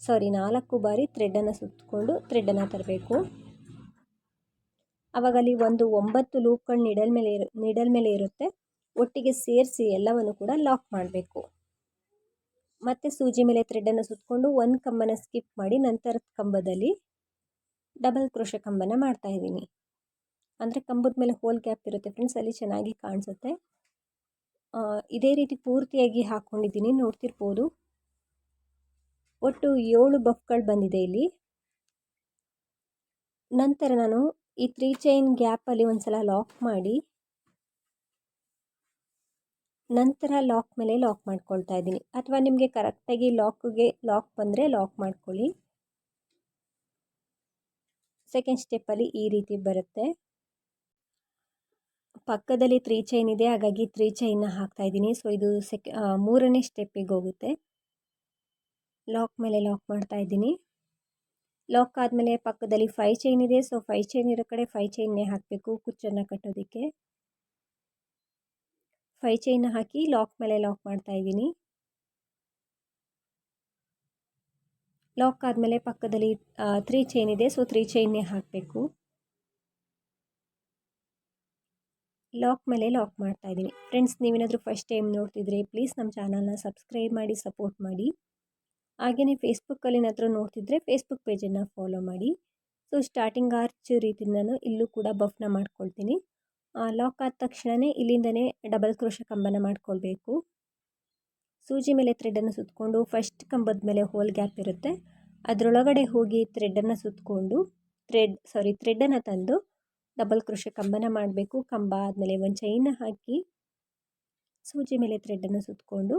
ಸಾರಿ ನಾಲ್ಕು ಬಾರಿ ಥ್ರೆಡನ್ನು ಸುತ್ತಕೊಂಡು ಥ್ರೆಡನ್ನು ತರಬೇಕು. ಆವಾಗ ಅಲ್ಲಿ ಒಂದು ಒಂಬತ್ತು ಲೂಪ್ಗಳು ನಿಡಲ್ ಮೇಲೆ ಇರು ನಿಡಲ್ ಮೇಲೆ ಇರುತ್ತೆ. ಒಟ್ಟಿಗೆ ಸೇರಿಸಿ ಎಲ್ಲವನ್ನು ಕೂಡ ಲಾಕ್ ಮಾಡಬೇಕು. ಮತ್ತು ಸೂಜಿ ಮೇಲೆ ಥ್ರೆಡನ್ನು ಸುತ್ತಕೊಂಡು ಒಂದು ಕಂಬನ ಸ್ಕಿಪ್ ಮಾಡಿ ನಂತರದ ಕಂಬದಲ್ಲಿ ಡಬಲ್ ಕ್ರೋಶ ಕಂಬನ ಮಾಡ್ತಾ ಇದ್ದೀನಿ. ಅಂದರೆ ಕಂಬದ ಮೇಲೆ ಹೋಲ್ ಗ್ಯಾಪ್ ಇರುತ್ತೆ ಫ್ರೆಂಡ್ಸ್ ಅಲ್ಲಿ ಚೆನ್ನಾಗಿ ಕಾಣಿಸುತ್ತೆ. ಇದೇ ರೀತಿ ಪೂರ್ತಿಯಾಗಿ ಹಾಕ್ಕೊಂಡಿದ್ದೀನಿ ನೋಡ್ತಿರ್ಬೋದು. ಒಟ್ಟು ಏಳು ಬಫ್ಗಳು ಬಂದಿದೆ ಇಲ್ಲಿ. ನಂತರ ನಾನು ಈ ತ್ರೀ ಚೈನ್ ಗ್ಯಾಪಲ್ಲಿ ಒಂದು ಸಲ ಲಾಕ್ ಮಾಡಿ, ನಂತರ ಲಾಕ್ ಮೇಲೆ ಲಾಕ್ ಮಾಡ್ಕೊಳ್ತಾ ಇದ್ದೀನಿ. ಅಥವಾ ನಿಮಗೆ ಕರೆಕ್ಟಾಗಿ ಲಾಕ್ಗೆ ಲಾಕ್ ಬಂದರೆ ಲಾಕ್ ಮಾಡ್ಕೊಳ್ಳಿ. ಸೆಕೆಂಡ್ ಸ್ಟೆಪ್ಪಲ್ಲಿ ಈ ರೀತಿ ಬರುತ್ತೆ. ಪಕ್ಕದಲ್ಲಿ ತ್ರೀ ಚೈನ್ ಇದೆ, ಹಾಗಾಗಿ ತ್ರೀ ಚೈನ್ನ ಹಾಕ್ತಾ ಇದ್ದೀನಿ. ಸೊ ಇದು ಸೆಕೆ ಮೂರನೇ ಸ್ಟೆಪ್ಪಿಗೆ ಹೋಗುತ್ತೆ. ಲಾಕ್ ಮೇಲೆ ಲಾಕ್ ಮಾಡ್ತಾ ಇದ್ದೀನಿ. ಲಾಕ್ ಆದಮೇಲೆ ಪಕ್ಕದಲ್ಲಿ ಫೈ ಚೈನ್ ಇದೆ. ಸೊ ಫೈ ಚೈನ್ ಇರೋ ಕಡೆ ಫೈ ಚೈನ್ನೇ ಹಾಕಬೇಕು ಕುಚ್ಚನ್ನು ಕಟ್ಟೋದಕ್ಕೆ. ಫೈ ಚೈನ್ ಹಾಕಿ ಲಾಕ್ ಮೇಲೆ ಲಾಕ್ ಮಾಡ್ತಾ ಇದ್ದೀನಿ. ಲಾಕ್ ಆದಮೇಲೆ ಪಕ್ಕದಲ್ಲಿ ತ್ರೀ ಚೈನ್ ಇದೆ. ಸೊ ತ್ರೀ ಚೈನ್ನೇ ಹಾಕಬೇಕು. ಲಾಕ್ ಮೇಲೆ ಲಾಕ್ ಮಾಡ್ತಾ ಇದ್ದೀನಿ. ಫ್ರೆಂಡ್ಸ್ ನೀವೇನಾದರೂ ಫಸ್ಟ್ ಟೈಮ್ ನೋಡ್ತಿದ್ರೆ ಪ್ಲೀಸ್ ನಮ್ಮ ಚಾನಲ್ನ ಸಬ್ಸ್ಕ್ರೈಬ್ ಮಾಡಿ ಸಪೋರ್ಟ್ ಮಾಡಿ. ಹಾಗೆಯೇ ಫೇಸ್ಬುಕ್ಕಲ್ಲಿ ಏನಾದರೂ ನೋಡ್ತಿದ್ರೆ ಫೇಸ್ಬುಕ್ ಪೇಜನ್ನು ಫಾಲೋ ಮಾಡಿ. ಸೊ ಸ್ಟಾರ್ಟಿಂಗ್ ಆರ್ಚ್ ರೀತಿ ನಾನು ಇಲ್ಲೂ ಕೂಡ ಬಫ್ನ ಮಾಡ್ಕೊಳ್ತೀನಿ. ಲಾಕ್ ಆದ ತಕ್ಷಣವೇ ಇಲ್ಲಿಂದನೇ ಡಬಲ್ ಕ್ರೋಶ ಕಂಬನ ಮಾಡ್ಕೊಳ್ಬೇಕು. ಸೂಜಿ ಮೇಲೆ ಥ್ರೆಡನ್ನು ಸುತ್ತಕೊಂಡು ಫಸ್ಟ್ ಕಂಬದ ಮೇಲೆ ಹೋಲ್ ಗ್ಯಾಪ್ ಇರುತ್ತೆ. ಅದರೊಳಗಡೆ ಹೋಗಿ ಥ್ರೆಡನ್ನು ಸುತ್ತಕೊಂಡು ಥ್ರೆಡ್ ಸಾರಿ ಥ್ರೆಡನ್ನು ತಂದು ಡಬಲ್ ಕೃಷಿ ಕಂಬನ ಮಾಡಬೇಕು. ಕಂಬ ಆದಮೇಲೆ ಒಂದು ಚೈನ ಹಾಕಿ ಸೂಜಿ ಮೇಲೆ ಥ್ರೆಡನ್ನು ಸುತ್ತಕೊಂಡು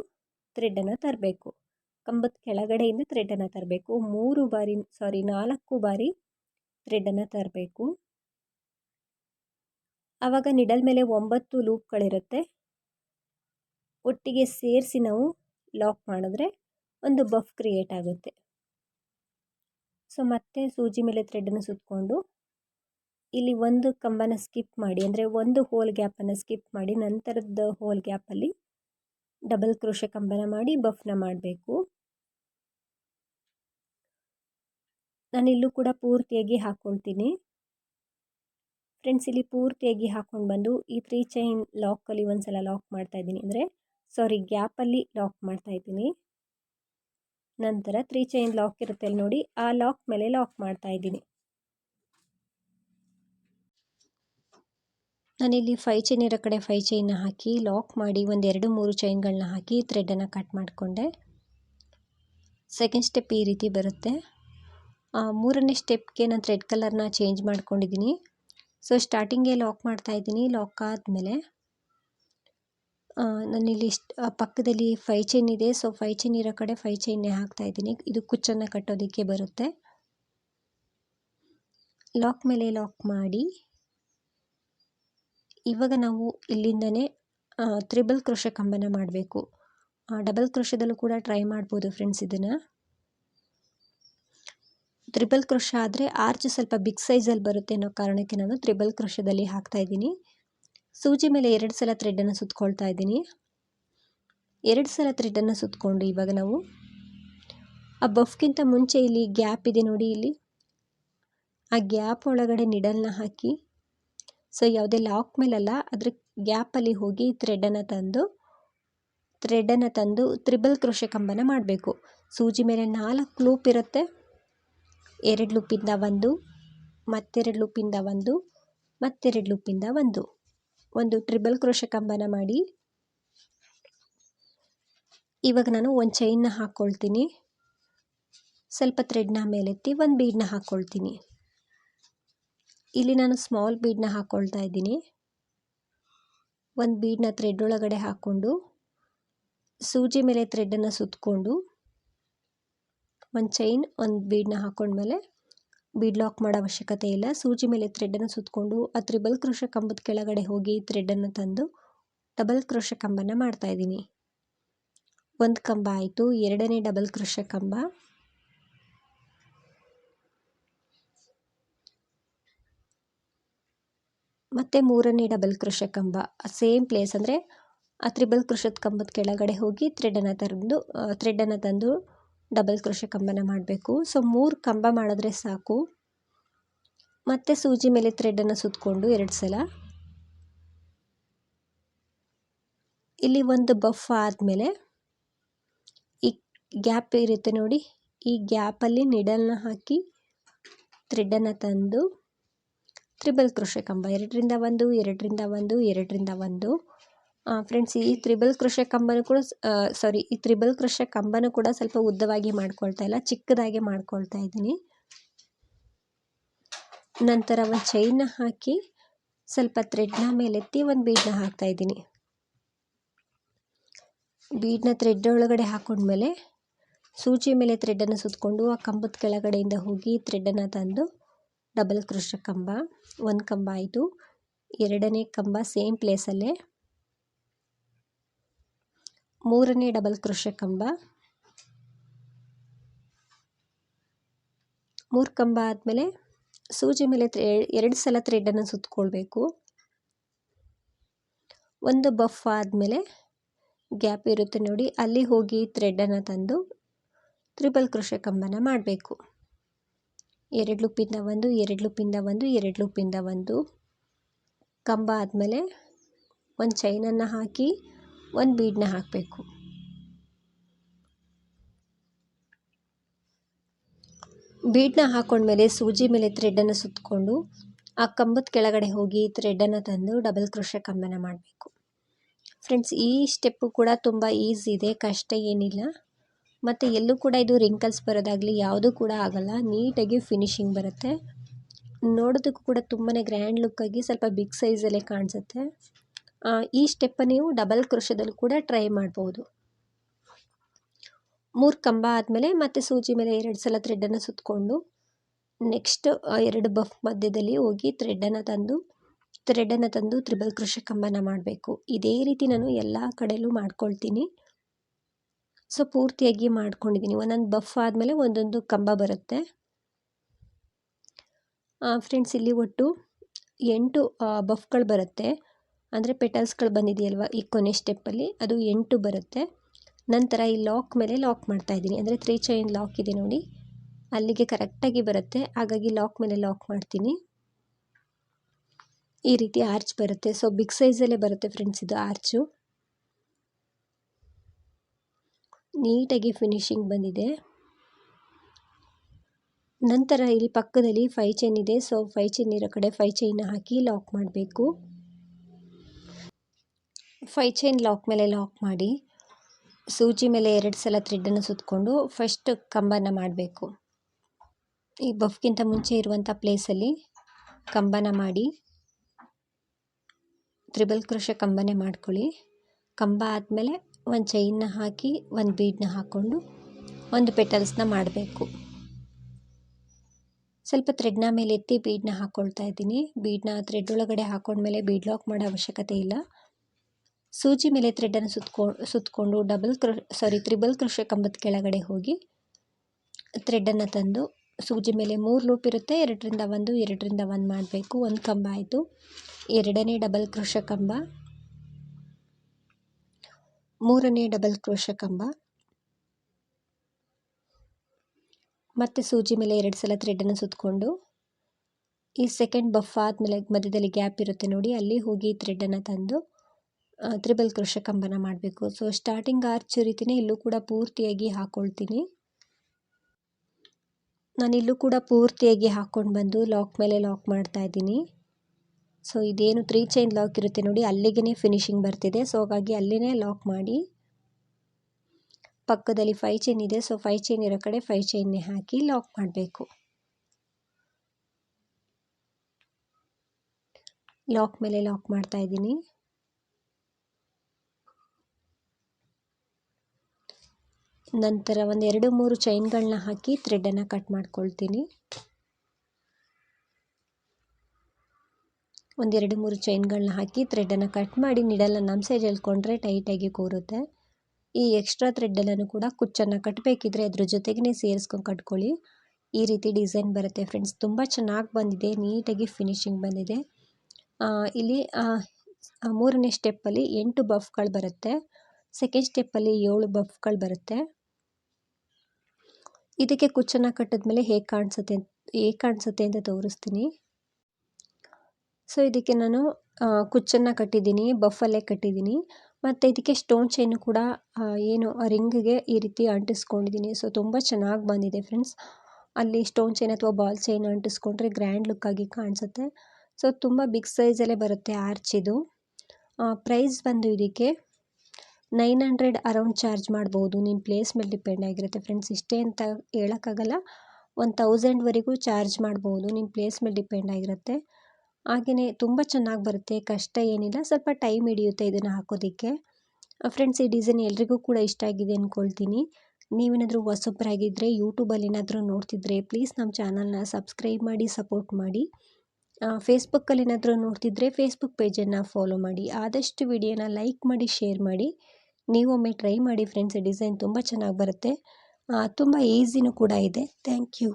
ಥ್ರೆಡನ್ನು ತರಬೇಕು. ಕಂಬದ ಕೆಳಗಡೆಯಿಂದ ಥ್ರೆಡನ್ನು ತರಬೇಕು. ಮೂರು ಬಾರಿ ಸಾರಿ ನಾಲ್ಕು ಬಾರಿ ಥ್ರೆಡನ್ನು ತರಬೇಕು. ಆವಾಗ ನಿಡಲ್ ಮೇಲೆ ಒಂಬತ್ತು ಲೂಪ್ಗಳಿರುತ್ತೆ ಒಟ್ಟಿಗೆ ಸೇರಿಸಿ ನಾವು ಲಾಕ್ ಮಾಡಿದ್ರೆ ಒಂದು ಬಫ್ ಕ್ರಿಯೇಟ್ ಆಗುತ್ತೆ. ಸೊ ಮತ್ತೆ ಸೂಜಿ ಮೇಲೆ ಥ್ರೆಡನ್ನು ಸುತ್ತಕೊಂಡು ಇಲ್ಲಿ ಒಂದು ಕಂಬನ ಸ್ಕಿಪ್ ಮಾಡಿ, ಅಂದರೆ ಒಂದು ಹೋಲ್ ಗ್ಯಾಪನ್ನು ಸ್ಕಿಪ್ ಮಾಡಿ, ನಂತರದ ಹೋಲ್ ಗ್ಯಾಪಲ್ಲಿ ಡಬಲ್ ಕ್ರೋಶ ಕಂಬನ ಮಾಡಿ ಬಫ್ನ ಮಾಡಬೇಕು. ನಾನಿಲ್ಲೂ ಕೂಡ ಪೂರ್ತಿಯಾಗಿ ಹಾಕ್ಕೊಳ್ತೀನಿ ಫ್ರೆಂಡ್ಸ್ ಇಲ್ಲಿ ಪೂರ್ತಿಯಾಗಿ ಹಾಕ್ಕೊಂಡು ಬಂದು ಈ ತ್ರೀ ಚೈನ್ ಲಾಕಲ್ಲಿ ಒಂದು ಸಲ ಲಾಕ್ ಮಾಡ್ತಾ ಇದ್ದೀನಿ. ಅಂದರೆ ಸಾರಿ ಗ್ಯಾಪಲ್ಲಿ ಲಾಕ್ ಮಾಡ್ತಾ ಇದ್ದೀನಿ. ನಂತರ ತ್ರೀ ಚೈನ್ ಲಾಕ್ ಇರುತ್ತೆ ಅಲ್ಲಿ ನೋಡಿ. ಆ ಲಾಕ್ ಮೇಲೆ ಲಾಕ್ ಮಾಡ್ತಾ ಇದ್ದೀನಿ. ನಾನಿಲ್ಲಿ ಫೈ ಚೈನ್ ಇರೋ ಕಡೆ ಫೈ ಚೈನ್ನ ಹಾಕಿ ಲಾಕ್ ಮಾಡಿ ಒಂದೆರಡು ಮೂರು ಚೈನ್ಗಳನ್ನ ಹಾಕಿ ಥ್ರೆಡನ್ನು ಕಟ್ ಮಾಡಿಕೊಂಡೆ. ಸೆಕೆಂಡ್ ಸ್ಟೆಪ್ ಈ ರೀತಿ ಬರುತ್ತೆ. ಮೂರನೇ ಸ್ಟೆಪ್ಗೆ ನಾನು ಥ್ರೆಡ್ ಕಲರ್ನ ಚೇಂಜ್ ಮಾಡ್ಕೊಂಡಿದ್ದೀನಿ. ಸೊ ಸ್ಟಾರ್ಟಿಂಗೇ ಲಾಕ್ ಮಾಡ್ತಾ ಇದ್ದೀನಿ. ಲಾಕ್ ಆದಮೇಲೆ ನಾನಿಲ್ಲಿ ಪಕ್ಕದಲ್ಲಿ ಫೈ ಚೈನ್ ಇದೆ. ಸೊ ಫೈ ಚೈನ್ ಇರೋ ಕಡೆ ಫೈ ಚೈನ್ನೇ ಹಾಕ್ತಾ ಇದ್ದೀನಿ. ಇದು ಕುಚ್ಚನ್ನು ಕಟ್ಟೋದಕ್ಕೆ ಬರುತ್ತೆ. ಲಾಕ್ ಮೇಲೆ ಲಾಕ್ ಮಾಡಿ, ಇವಾಗ ನಾವು ಇಲ್ಲಿಂದನೇ ತ್ರಿಬಲ್ ಕ್ರೋಶ ಕಂಬನ ಮಾಡಬೇಕು. ಡಬಲ್ ಕ್ರೋಶದಲ್ಲೂ ಕೂಡ ಟ್ರೈ ಮಾಡ್ಬೋದು ಫ್ರೆಂಡ್ಸ್ ಇದನ್ನು. ತ್ರಿಬಲ್ ಕ್ರೋಶ ಆದರೆ ಆರ್ಚ್ ಸ್ವಲ್ಪ ಬಿಗ್ ಸೈಜಲ್ಲಿ ಬರುತ್ತೆ ಅನ್ನೋ ಕಾರಣಕ್ಕೆ ನಾನು ತ್ರಿಬಲ್ ಕ್ರೋಶದಲ್ಲಿ ಹಾಕ್ತಾ ಇದ್ದೀನಿ. ಸೂಜಿ ಮೇಲೆ ಎರಡು ಸಲ ಥ್ರೆಡನ್ನು ಸುತ್ಕೊಳ್ತಾ ಇದ್ದೀನಿ. ಎರಡು ಸಲ ಥ್ರೆಡನ್ನು ಸುತ್ತಕೊಂಡು ಇವಾಗ ನಾವು ಆ ಬಫ್ಗಿಂತ ಮುಂಚೆ ಇಲ್ಲಿ ಗ್ಯಾಪ್ ಇದೆ ನೋಡಿ ಇಲ್ಲಿ. ಆ ಗ್ಯಾಪ್ ಒಳಗಡೆ ನಿಡಲ್ನ ಹಾಕಿ ಸೊ ಯಾವುದೇ ಲಾಕ್ ಮೇಲಲ್ಲ, ಅದ್ರ ಗ್ಯಾಪಲ್ಲಿ ಹೋಗಿ ಥ್ರೆಡ್ಡನ್ನು ತಂದು ಥ್ರೆಡ್ಡನ್ನು ತಂದು ತ್ರಿಬಲ್ ಕೃಷಿ ಕಂಬನ ಮಾಡಬೇಕು. ಸೂಜಿ ಮೇಲೆ ನಾಲ್ಕು ಲೂಪ್ ಇರುತ್ತೆ. ಎರಡು ಲೂಪಿಂದ ಒಂದು, ಮತ್ತೆರಡು ಲೂಪಿಂದ ಒಂದು, ಮತ್ತೆರಡು ಲೂಪಿಂದ ಒಂದು. ಒಂದು ಟ್ರಿಬಲ್ ಕ್ರೋಶ ಕಂಬನ ಮಾಡಿ. ಇವಾಗ ನಾನು ಒಂದು ಚೈನ್ನ ಹಾಕ್ಕೊಳ್ತೀನಿ ಸ್ವಲ್ಪ ಥ್ರೆಡ್ನ ಮೇಲೆತ್ತಿ ಒಂದು ಬೀಡನ್ನ ಹಾಕ್ಕೊಳ್ತೀನಿ ಇಲ್ಲಿ ನಾನು ಸ್ಮಾಲ್ ಬೀಡನ್ನ ಹಾಕ್ಕೊಳ್ತಾ ಇದ್ದೀನಿ. ಒಂದು ಬೀಡನ್ನ ಥ್ರೆಡ್ ಒಳಗಡೆ ಹಾಕ್ಕೊಂಡು ಸೂಜಿ ಮೇಲೆ ಥ್ರೆಡನ್ನು ಸುತ್ತಕೊಂಡು ಒಂದು ಚೈನ್ ಒಂದು ಬೀಡನ್ನ ಹಾಕ್ಕೊಂಡ್ಮೇಲೆ ಬೀಡ್ ಲಾಕ್ ಮಾಡೋ ಅವಶ್ಯಕತೆ ಇಲ್ಲ. ಸೂಜಿ ಮೇಲೆ ಥ್ರೆಡ್ಡನ್ನು ಸುತ್ತಕೊಂಡು ಆ ತ್ರಿಬಲ್ ಕೃಷ ಕಂಬದ ಕೆಳಗಡೆ ಹೋಗಿ ಥ್ರೆಡನ್ನು ತಂದು ಡಬಲ್ ಕೃಷ ಕಂಬನ ಮಾಡ್ತಾ ಇದ್ದೀನಿ. ಒಂದು ಕಂಬ ಆಯಿತು, ಎರಡನೇ ಡಬಲ್ ಕೃಷ ಕಂಬ. ಮತ್ತು ಮೂರನೇ ಡಬಲ್ ಕೃಷ ಕಂಬ. ಸೇಮ್ ಪ್ಲೇಸ್ ಅಂದರೆ, ಆ ತ್ರಿಬಲ್ ಕೃಷದ ಕಂಬದ ಕೆಳಗಡೆ ಹೋಗಿ ಥ್ರೆಡನ್ನು ತಂದು ಥ್ರೆಡನ್ನು ತಂದು ಡಬಲ್ ಕ್ರೋಶ ಕಂಬನ ಮಾಡಬೇಕು. ಸೊ ಮೂರು ಕಂಬ ಮಾಡಿದ್ರೆ ಸಾಕು. ಮತ್ತೆ ಸೂಜಿ ಮೇಲೆ ಥ್ರೆಡನ್ನು ಸುತ್ತಕೊಂಡು ಎರಡು ಸಲ. ಇಲ್ಲಿ ಒಂದು ಬಫ್ ಆದಮೇಲೆ ಈ ಗ್ಯಾಪ್ ಇರುತ್ತೆ ನೋಡಿ. ಈ ಗ್ಯಾಪಲ್ಲಿ ನಿಡಲ್ನ ಹಾಕಿ ಥ್ರೆಡನ್ನು ತಂದು ತ್ರಿಬಲ್ ಕ್ರೋಶ ಕಂಬ. ಎರಡರಿಂದ ಒಂದು ಎರಡರಿಂದ ಒಂದು ಎರಡರಿಂದ ಒಂದು. ಫ್ರೆಂಡ್ಸ್ ಈ ತ್ರಿಬಲ್ ಕೃಷಿ ಕಂಬನೂ ಕೂಡ ಸಾರಿ ಈ ತ್ರಿಬಲ್ ಕೃಷಿ ಕಂಬನೂ ಕೂಡ ಸ್ವಲ್ಪ ಉದ್ದವಾಗಿ ಮಾಡ್ಕೊಳ್ತಾ ಇಲ್ಲ, ಚಿಕ್ಕದಾಗಿ ಮಾಡ್ಕೊಳ್ತಾ ಇದ್ದೀನಿ. ನಂತರ ಒಂದು ಚೈನ್ನ ಹಾಕಿ ಸ್ವಲ್ಪ ಥ್ರೆಡ್ನ ಮೇಲೆತ್ತಿ ಒಂದು ಬೀಡನ್ನ ಹಾಕ್ತಾ ಇದ್ದೀನಿ. ಬೀಡನ್ನ ಥ್ರೆಡ್ ಒಳಗಡೆ ಹಾಕೊಂಡ್ಮೇಲೆ ಸೂಚಿ ಮೇಲೆ ಥ್ರೆಡನ್ನು ಸುತ್ತಕೊಂಡು ಆ ಕಂಬದ ಕೆಳಗಡೆಯಿಂದ ಹೋಗಿ ಥ್ರೆಡನ್ನು ತಂದು ಡಬಲ್ ಕೃಷ ಕಂಬ, ಒಂದು ಕಂಬ ಆಯಿತು. ಎರಡನೇ ಕಂಬ ಸೇಮ್ ಪ್ಲೇಸಲ್ಲೇ ಮೂರನೇ ಡಬಲ್ ಕ್ರೋಶೆ ಕಂಬ. ಮೂರು ಕಂಬ ಆದಮೇಲೆ ಸೂಜಿ ಮೇಲೆ ಎರಡು ಸಲ ಥ್ರೆಡನ್ನು ಸುತ್ತಕೊಳ್ಬೇಕು ಒಂದು ಬಫ್ ಆದಮೇಲೆ ಗ್ಯಾಪ್ ಇರುತ್ತೆ ನೋಡಿ, ಅಲ್ಲಿ ಹೋಗಿ ಥ್ರೆಡನ್ನು ತಂದು ತ್ರಿಬಲ್ ಕೃಷಿ ಕಂಬನ ಮಾಡಬೇಕು. ಎರಡು ಲೂಪಿಂದ ಒಂದು, ಎರಡು ಲೂಪಿಂದ ಒಂದು, ಎರಡು ಲೂಪಿಂದ ಒಂದು. ಕಂಬ ಆದಮೇಲೆ ಒಂದು ಚೈನನ್ನು ಹಾಕಿ ಒಂದು ಬೀಡನ್ನ ಹಾಕಬೇಕು. ಬೀಡನ್ನ ಹಾಕೊಂಡ್ಮೇಲೆ ಸೂಜಿ ಮೇಲೆ ಥ್ರೆಡನ್ನು ಸುತ್ತಕೊಂಡು ಆ ಕಂಬದ ಕೆಳಗಡೆ ಹೋಗಿ ಥ್ರೆಡನ್ನು ತಂದು ಡಬಲ್ ಕ್ರೋಶೆ ಕಂಬನ ಮಾಡಬೇಕು. ಫ್ರೆಂಡ್ಸ್, ಈ ಸ್ಟೆಪ್ಪು ಕೂಡ ತುಂಬ ಈಸಿ ಇದೆ, ಕಷ್ಟ ಏನಿಲ್ಲ. ಮತ್ತು ಎಲ್ಲೂ ಕೂಡ ಇದು ರಿಂಕಲ್ಸ್ ಬರೋದಾಗಲಿ ಯಾವುದೂ ಕೂಡ ಆಗಲ್ಲ, ನೀಟಾಗಿ ಫಿನಿಶಿಂಗ್ ಬರುತ್ತೆ. ನೋಡೋದಕ್ಕೂ ಕೂಡ ತುಂಬಾ ಗ್ರ್ಯಾಂಡ್ ಲುಕ್ಕಾಗಿ ಸ್ವಲ್ಪ ಬಿಗ್ ಸೈಜಲ್ಲೇ ಕಾಣಿಸುತ್ತೆ. ಈ ಸ್ಟೆಪ್ಪ ನೀವು ಡಬಲ್ ಕ್ರೋಶದಲ್ಲೂ ಕೂಡ ಟ್ರೈ ಮಾಡ್ಬೋದು. ಮೂರು ಕಂಬ ಆದಮೇಲೆ ಮತ್ತೆ ಸೂಜಿ ಮೇಲೆ ಎರಡು ಸಲ ಥ್ರೆಡನ್ನು ಸುತ್ತಕೊಂಡು ನೆಕ್ಸ್ಟ್ ಎರಡು ಬಫ್ ಮಧ್ಯದಲ್ಲಿ ಹೋಗಿ ಥ್ರೆಡನ್ನು ತಂದು ಥ್ರೆಡ್ಡನ್ನು ತಂದು ತ್ರಿಬಲ್ ಕೃಷಿ ಕಂಬನ ಮಾಡಬೇಕು. ಇದೇ ರೀತಿ ನಾನು ಎಲ್ಲ ಕಡೆಯಲ್ಲೂ ಮಾಡ್ಕೊಳ್ತೀನಿ. ಸೊ ಪೂರ್ತಿಯಾಗಿ ಮಾಡ್ಕೊಂಡಿದ್ದೀನಿ ಒಂದೊಂದು ಬಫ್ ಆದಮೇಲೆ ಒಂದೊಂದು ಕಂಬ ಬರುತ್ತೆ. ಫ್ರೆಂಡ್ಸ್ ಇಲ್ಲಿ ಒಟ್ಟು ಎಂಟು ಬಫ್ಗಳು ಬರುತ್ತೆ. ಅಂದರೆ ಪೆಟಲ್ಸ್ಗಳು ಬಂದಿದೆಯಲ್ವ? ಈ ಕೊನೆ ಸ್ಟೆಪ್ಪಲ್ಲಿ ಅದು ಎಂಟು ಬರುತ್ತೆ. ನಂತರ ಈ ಲಾಕ್ ಮೇಲೆ ಲಾಕ್ ಮಾಡ್ತಾ ಇದ್ದೀನಿ. ಅಂದರೆ ತ್ರೀ ಚೈನ್ ಲಾಕ್ ಇದೆ ನೋಡಿ. ಅಲ್ಲಿಗೆ ಕರೆಕ್ಟಾಗಿ ಬರುತ್ತೆ. ಹಾಗಾಗಿ ಲಾಕ್ ಮೇಲೆ ಲಾಕ್ ಮಾಡ್ತೀನಿ. ಈ ರೀತಿ ಆರ್ಚ್ ಬರುತ್ತೆ. ಸೊ ಬಿಗ್ ಸೈಜಲ್ಲೇ ಬರುತ್ತೆ ಫ್ರೆಂಡ್ಸ್ ಇದು ಆರ್ಚು ನೀಟಾಗಿ ಫಿನಿಶಿಂಗ್ ಬಂದಿದೆ. ನಂತರ ಇಲ್ಲಿ ಪಕ್ಕದಲ್ಲಿ ಫೈ ಚೈನ್ ಇದೆ. ಸೊ ಫೈ ಚೈನ್ ಇರೋ ಕಡೆ ಫೈ ಚೈನ್ ಹಾಕಿ ಲಾಕ್ ಮಾಡಬೇಕು. ಫೈ ಚೈನ್ ಲಾಕ್ ಮೇಲೆ ಲಾಕ್ ಮಾಡಿ, ಸೂಜಿ ಮೇಲೆ ಎರಡು ಸಲ ಥ್ರೆಡ್ಡನ್ನು ಸುತ್ತಕೊಂಡು ಫಸ್ಟ್ ಕಂಬನ ಮಾಡಬೇಕು. ಈ ಬಫ್ಗಿಂತ ಮುಂಚೆ ಇರುವಂಥ ಪ್ಲೇಸಲ್ಲಿ ಕಂಬನ ಮಾಡಿ, ತ್ರಿಬಲ್ ಕೃಷ ಕಂಬನೆ ಮಾಡ್ಕೊಳ್ಳಿ. ಕಂಬ ಆದಮೇಲೆ ಒಂದು ಚೈನ್ನ ಹಾಕಿ ಒಂದು ಬೀಡನ್ನ ಹಾಕ್ಕೊಂಡು ಒಂದು ಪೆಟಲ್ಸ್ನ ಮಾಡಬೇಕು. ಸ್ವಲ್ಪ ಥ್ರೆಡ್ನ ಮೇಲೆ ಎತ್ತಿ ಬೀಡನ್ನ ಹಾಕ್ಕೊಳ್ತಾ ಇದ್ದೀನಿ. ಬೀಡನ್ನ ಥ್ರೆಡ್ ಒಳಗಡೆ ಹಾಕೊಂಡ್ಮೇಲೆ ಬೀಡ್ ಲಾಕ್ ಮಾಡೋ ಅವಶ್ಯಕತೆ ಇಲ್ಲ. ಸೂಜಿ ಮೇಲೆ ಥ್ರೆಡನ್ನು ಸುತ್ಕೊ ಸುತ್ತಕೊಂಡು ಡಬಲ್ ಕ್ರ ಸಾರಿ ತ್ರಿಬಲ್ ಕೃಷಿ ಕಂಬದ ಕೆಳಗಡೆ ಹೋಗಿ ಥ್ರೆಡನ್ನು ತಂದು ಸೂಜಿ ಮೇಲೆ ಮೂರು ಲೂಪ್ ಇರುತ್ತೆ, ಎರಡರಿಂದ ಒಂದು ಎರಡರಿಂದ ಒಂದು ಮಾಡಬೇಕು, ಒಂದು ಕಂಬ ಆಯಿತು. ಎರಡನೇ ಡಬಲ್ ಕ್ರೋಶ ಕಂಬ, ಮೂರನೇ ಡಬಲ್ ಕ್ರೋಶ ಕಂಬ, ಮತ್ತು ಸೂಜಿ ಮೇಲೆ ಎರಡು ಸಲ ಥ್ರೆಡನ್ನು ಸುತ್ತಕೊಂಡು ಈ ಸೆಕೆಂಡ್ ಬಫ್ ಆದಮೇಲೆ ಮಧ್ಯದಲ್ಲಿ ಗ್ಯಾಪ್ ಇರುತ್ತೆ ನೋಡಿ, ಅಲ್ಲಿ ಹೋಗಿ ಥ್ರೆಡನ್ನು ತಂದು ತ್ರಿಬಲ್ ಕೃಷ ಕಂಬನ ಮಾಡಬೇಕು. ಸೊ ಸ್ಟಾರ್ಟಿಂಗ್ ಆರ್ಚ್ ರೀತಿಯೇ ಇಲ್ಲೂ ಕೂಡ ಪೂರ್ತಿಯಾಗಿ ಹಾಕ್ಕೊಳ್ತೀನಿ ನಾನು ಇಲ್ಲೂ ಕೂಡ ಪೂರ್ತಿಯಾಗಿ ಹಾಕ್ಕೊಂಡು ಬಂದು ಲಾಕ್ ಮೇಲೆ ಲಾಕ್ ಮಾಡ್ತಾ ಇದ್ದೀನಿ. ಸೊ ಇದೇನು ತ್ರೀ ಚೈನ್ ಲಾಕ್ ಇರುತ್ತೆ ನೋಡಿ ಅಲ್ಲಿಗೆ ಫಿನಿಶಿಂಗ್ ಬರ್ತಿದೆ. ಸೊ ಹಾಗಾಗಿ ಅಲ್ಲಿನೇ ಲಾಕ್ ಮಾಡಿ ಪಕ್ಕದಲ್ಲಿ ಫೈ ಚೈನ್ ಇದೆ. ಸೊ ಫೈ ಚೈನ್ ಇರೋ ಕಡೆ ಫೈ ಚೈನ್ನೇ ಹಾಕಿ ಲಾಕ್ ಮಾಡಬೇಕು. ಲಾಕ್ ಮೇಲೆ ಲಾಕ್ ಮಾಡ್ತಾ ಇದ್ದೀನಿ. ನಂತರ ಒಂದು ಎರಡು ಮೂರು ಚೈನ್ಗಳನ್ನ ಹಾಕಿ ಥ್ರೆಡನ್ನು ಕಟ್ ಮಾಡ್ಕೊಳ್ತೀನಿ. ಒಂದೆರಡು ಮೂರು ಚೈನ್ಗಳನ್ನ ಹಾಕಿ ಥ್ರೆಡನ್ನು ಕಟ್ ಮಾಡಿ ನಿಡಲ್ಲ ನಮ್ಮ ಸೈಡ್ ಎಳ್ಕೊಂಡ್ರೆ ಟೈಟಾಗಿ ಕೂರುತ್ತೆ. ಈ ಎಕ್ಸ್ಟ್ರಾ ಥ್ರೆಡ್ಡಲ್ಲೂ ಕೂಡ ಕುಚ್ಚನ್ನು ಕಟ್ಟಬೇಕಿದ್ರೆ ಅದ್ರ ಜೊತೆಗೇ ಸೇರಿಸ್ಕೊಂಡು ಕಟ್ಕೊಳ್ಳಿ. ಈ ರೀತಿ ಡಿಸೈನ್ ಬರುತ್ತೆ ಫ್ರೆಂಡ್ಸ್ ತುಂಬ ಚೆನ್ನಾಗಿ ಬಂದಿದೆ, ನೀಟಾಗಿ ಫಿನಿಶಿಂಗ್ ಬಂದಿದೆ. ಇಲ್ಲಿ ಮೂರನೇ ಸ್ಟೆಪ್ಪಲ್ಲಿ ಎಂಟು ಬಫ್ಗಳು ಬರುತ್ತೆ. ಸೆಕೆಂಡ್ ಸ್ಟೆಪ್ಪಲ್ಲಿ ಏಳು ಬಫ್ಗಳು ಬರುತ್ತೆ. ಇದಕ್ಕೆ ಕುಚ್ಚನ್ನು ಕಟ್ಟಿದ್ಮೇಲೆ ಹೇಗೆ ಕಾಣಿಸುತ್ತೆ ಹೇಗೆ ಕಾಣಿಸುತ್ತೆ ಅಂತ ತೋರಿಸ್ತೀನಿ. ಸೊ ಇದಕ್ಕೆ ನಾನು ಕುಚ್ಚನ್ನು ಕಟ್ಟಿದ್ದೀನಿ ಬಫಲ್ಲೇ ಕಟ್ಟಿದ್ದೀನಿ. ಮತ್ತು ಇದಕ್ಕೆ ಸ್ಟೋನ್ ಚೈನು ಕೂಡ ಏನು ರಿಂಗ್ಗೆ ಈ ರೀತಿ ಅಂಟಿಸ್ಕೊಂಡಿದ್ದೀನಿ. ಸೊ ತುಂಬ ಚೆನ್ನಾಗಿ ಬಂದಿದೆ ಫ್ರೆಂಡ್ಸ್ ಅಲ್ಲಿ ಸ್ಟೋನ್ ಚೈನ್ ಅಥವಾ ಬಾಲ್ ಚೈನ್ ಅಂಟಿಸ್ಕೊಂಡ್ರೆ ಗ್ರ್ಯಾಂಡ್ ಲುಕ್ಕಾಗಿ ಕಾಣಿಸುತ್ತೆ. ಸೊ ತುಂಬ ಬಿಗ್ ಸೈಜಲ್ಲೇ ಬರುತ್ತೆ ಆರ್ಚಿದು ಪ್ರೈಸ್ ಬಂದು ಇದಕ್ಕೆ ನೈನ್ ಹಂಡ್ರೆಡ್ ಅರೌಂಡ್ ಚಾರ್ಜ್ ಮಾಡ್ಬೋದು. ನಿಮ್ಮ ಪ್ಲೇಸ್ ಮೇಲೆ ಡಿಪೆಂಡ್ ಆಗಿರುತ್ತೆ. ಫ್ರೆಂಡ್ಸ್ ಇಷ್ಟೇ ಅಂತ ಹೇಳೋಕ್ಕಾಗಲ್ಲ. ಒಂದು ತೌಸಂಡ್ವರೆಗೂ ಚಾರ್ಜ್ ಮಾಡ್ಬೋದು. ನಿಮ್ಮ ಪ್ಲೇಸ್ ಮೇಲೆ ಡಿಪೆಂಡ್ ಆಗಿರುತ್ತೆ. ಹಾಗೆಯೇ ತುಂಬ ಚೆನ್ನಾಗಿ ಬರುತ್ತೆ. ಕಷ್ಟ ಏನಿಲ್ಲ. ಸ್ವಲ್ಪ ಟೈಮ್ ಹಿಡಿಯುತ್ತೆ ಇದನ್ನು ಹಾಕೋದಕ್ಕೆ. ಫ್ರೆಂಡ್ಸ್ ಈ ಡಿಸೈನ್ ಎಲ್ರಿಗೂ ಕೂಡ ಇಷ್ಟ ಆಗಿದೆ ಅಂದ್ಕೊಳ್ತೀನಿ ನೀವೇನಾದರೂ ಹೊಸೊಬ್ಬರಾಗಿದ್ದರೆ ಯೂಟ್ಯೂಬಲ್ಲಿ ಏನಾದರೂ ನೋಡ್ತಿದ್ರೆ ಪ್ಲೀಸ್ ನಮ್ಮ ಚಾನಲ್ನ ಸಬ್ಸ್ಕ್ರೈಬ್ ಮಾಡಿ ಸಪೋರ್ಟ್ ಮಾಡಿ. ಫೇಸ್ಬುಕ್ಕಲ್ಲಿ ಏನಾದರೂ ನೋಡ್ತಿದ್ರೆ ಫೇಸ್ಬುಕ್ ಪೇಜನ್ನು ಫಾಲೋ ಮಾಡಿ. ಆದಷ್ಟು ವಿಡಿಯೋನ ಲೈಕ್ ಮಾಡಿ ಶೇರ್ ಮಾಡಿ. ನೀವೊಮ್ಮೆ ಟ್ರೈ ಮಾಡಿ ಫ್ರೆಂಡ್ಸ್ ಡಿಸೈನ್ ತುಂಬ ಚೆನ್ನಾಗಿ ಬರುತ್ತೆ. ತುಂಬ ಈಸಿನೂ ಕೂಡ ಇದೆ. Thank you